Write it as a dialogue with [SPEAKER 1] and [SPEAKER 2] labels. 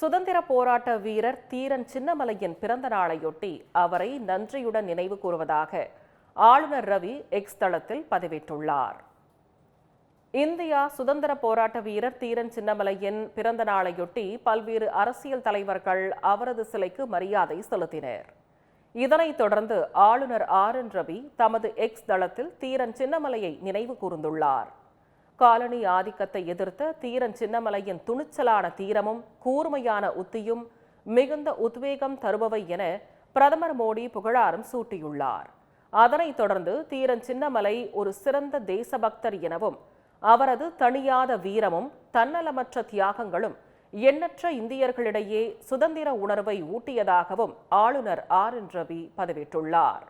[SPEAKER 1] சுதந்திர போராட்ட வீரர் தீரன் சின்னமலையின் பிறந்த நாளையொட்டி அவரை நன்றியுடன் நினைவு கூறுவதாக ஆளுநர் ரவி எக்ஸ் தளத்தில் பதிவிட்டுள்ளார். இந்தியா சுதந்திர போராட்ட வீரர் தீரன் சின்னமலையின் பிறந்த நாளையொட்டி பல்வேறு அரசியல் தலைவர்கள் அவரது சிலைக்கு மரியாதை செலுத்தினர். இதனைத் தொடர்ந்து ஆளுநர் ஆர் என் ரவி தமது எக்ஸ் தளத்தில் தீரன் சின்னமலையை நினைவு கூர்ந்துள்ளார். காலனி ஆதிக்கத்தை எதிர்த்த தீரன் சின்னமலையின் துணிச்சலான தீரமும் கூர்மையான உத்தியும் மிகுந்த உத்வேகம் தருபவை என பிரதமர் மோடி புகழாரம் சூட்டியுள்ளார். அதனைத் தொடர்ந்து தீரன் சின்னமலை ஒரு சிறந்த தேசபக்தர் எனவும் அவரது தணியாத வீரமும் தன்னலமற்ற தியாகங்களும் எண்ணற்ற இந்தியர்களிடையே சுதந்திர உணர்வை ஊட்டியதாகவும் ஆளுநர் ஆர் என் ரவி பதிவிட்டுள்ளார்.